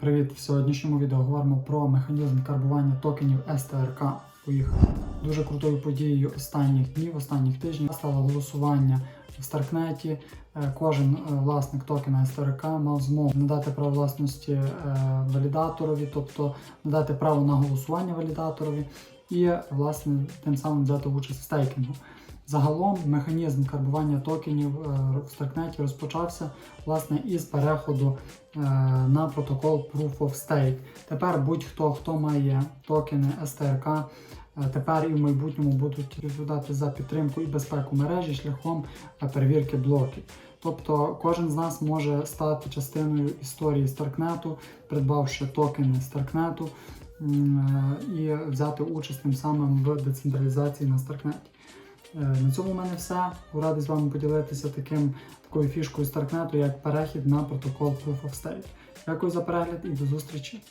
Привіт! В сьогоднішньому відео говоримо про механізм карбування токенів STRK. Поїхали. Дуже крутою подією останніх днів, останніх тижнів стало голосування в Старкнеті. Е, Кожен е, власник токена STRK мав змогу надати право власності е, валідаторові, тобто надати право на голосування валідаторові і власне тим самим взяти участь в стейкінгу. Загалом механізм карбування токенів е, в Старкнеті розпочався власне із переходу е, на протокол Proof of Stake. Тепер будь-хто, хто має токени STRK, е, тепер і в майбутньому будуть відповідати за підтримку і безпеку мережі шляхом перевірки блоків. Тобто кожен з нас може стати частиною історії Старкнету, придбавши токени Старкнету і взяти участь тим самим в децентралізації на Старкнеті. Е, На цьому в мене все. Радий з вами поділитися таким, такою фішкою Старкнету, як перехід на протокол Proof of Stake. Дякую за перегляд і до зустрічі!